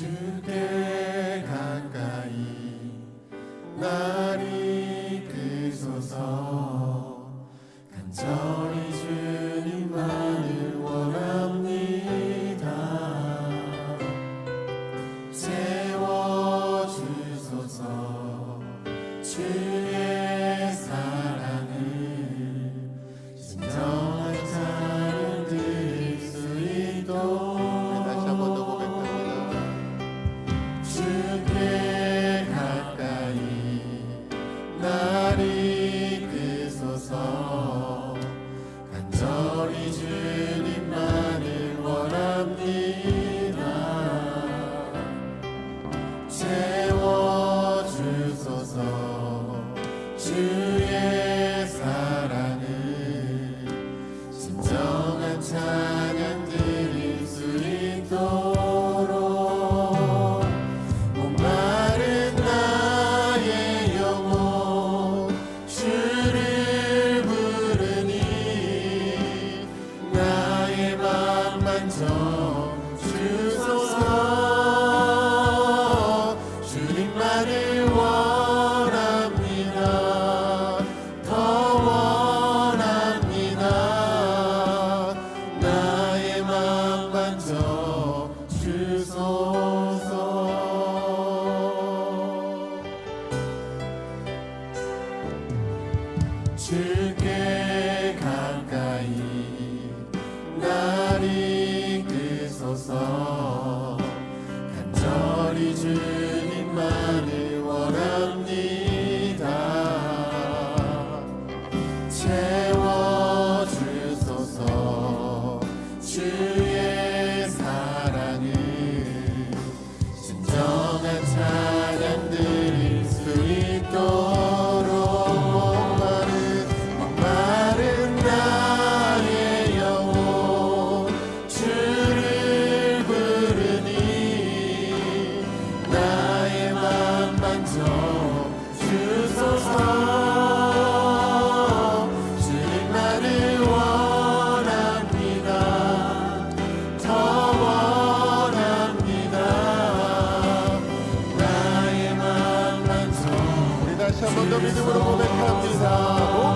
주께 song. 다시 한 번 더 믿음으로 고백합니다.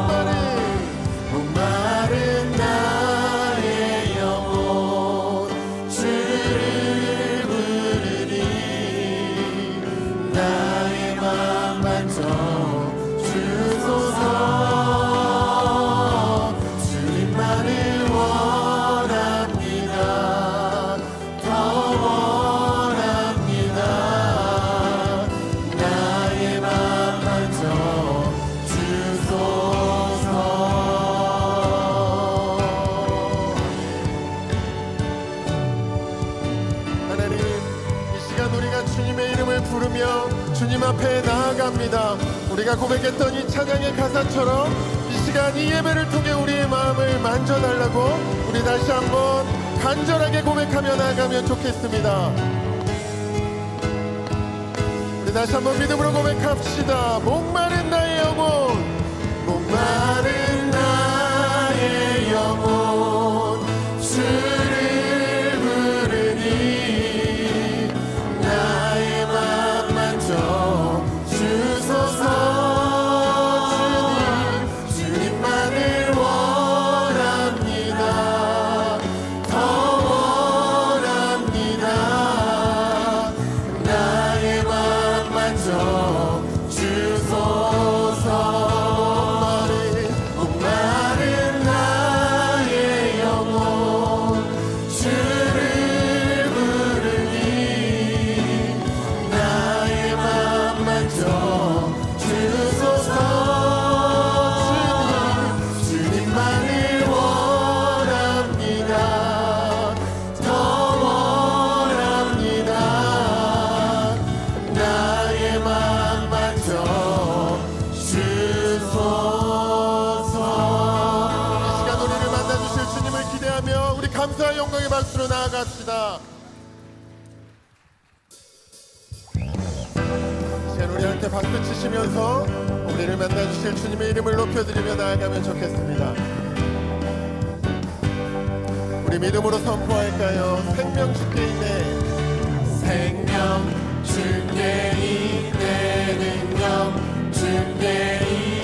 합니다. 우리가 고백했던 이 찬양의 가사처럼 이 시간 이 예배를 통해 우리의 마음을 만져달라고 우리 다시 한번 간절하게 고백하며 나아가면 좋겠습니다. 우리 다시 한번 믿음으로 고백합시다. 목마른 나의 영혼, 목마른 앞으로 나아갑시다. 이젠 우리한테 박수 치시면서 우리를 만나주실 주님의 이름을 높여드리며 나아가면 좋겠습니다. 우리 믿음으로 선포할까요? 생명 주께 있네. 생명 주께 있네 능력 주께 있네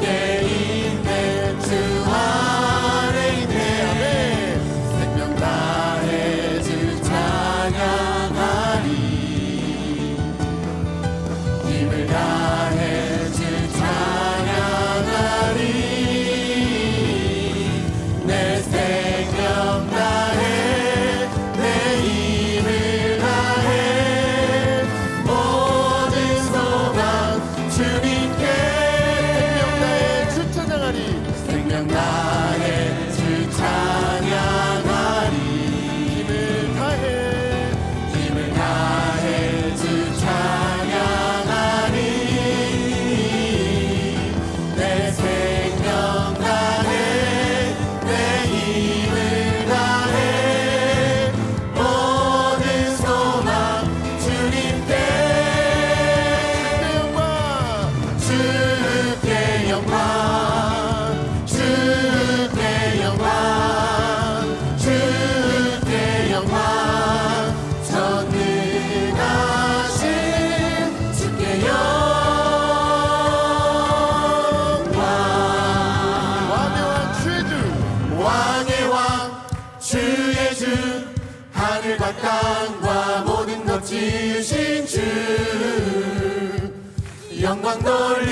영광 돌리,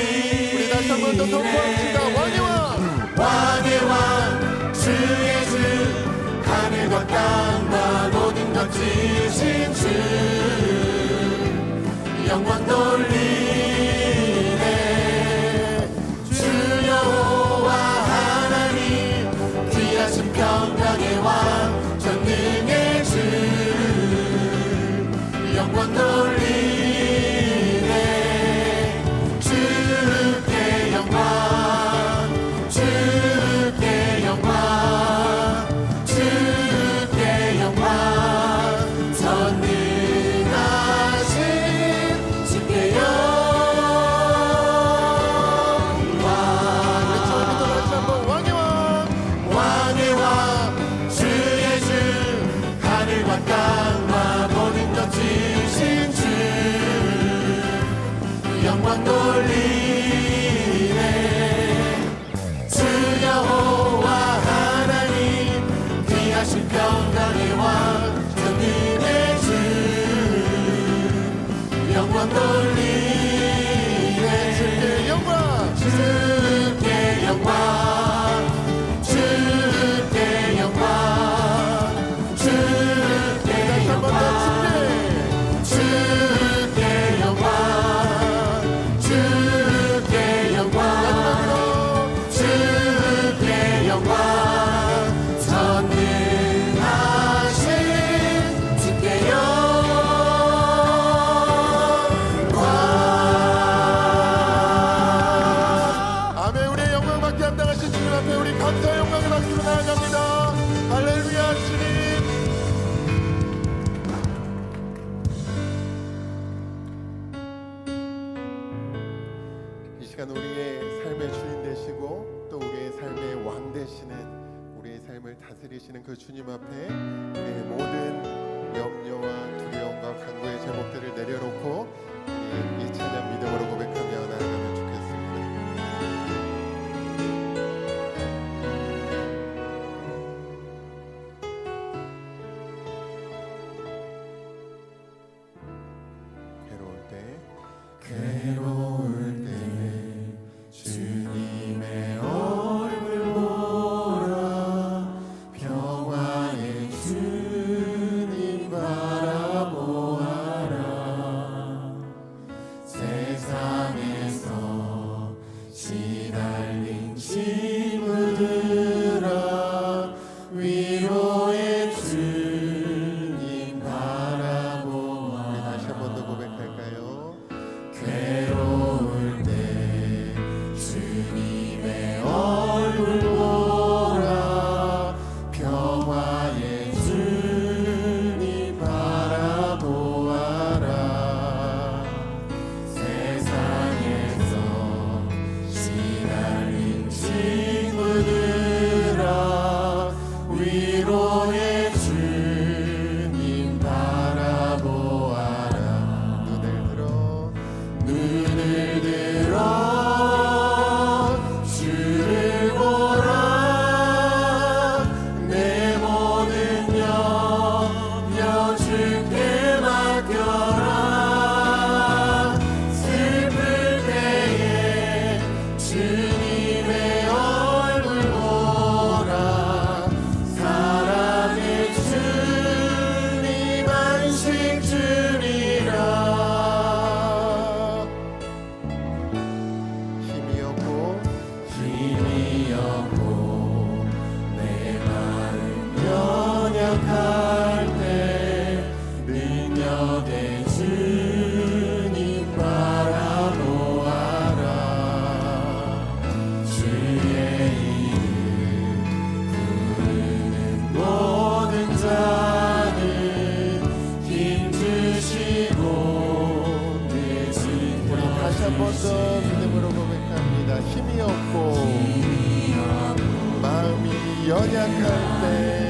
우리 다시 한번 더 선포합시다. 왕의 왕. 왕의 왕 주 예수 하늘과 땅과 모든 것 지신 주. 영광 돌리네. 주 여호와 하나님. 귀하신 평강의 왕. 전능의 주. 영광 감당하신 그 주님 앞에 우리 감사 영광의 박수로 나아갑니다. 할렐루야 주님. 이 시간 우리의 삶의 주인 되시고 또 우리의 삶의 왕 되시는 우리의 삶을 다스리시는 그 주님 앞에 연약할 때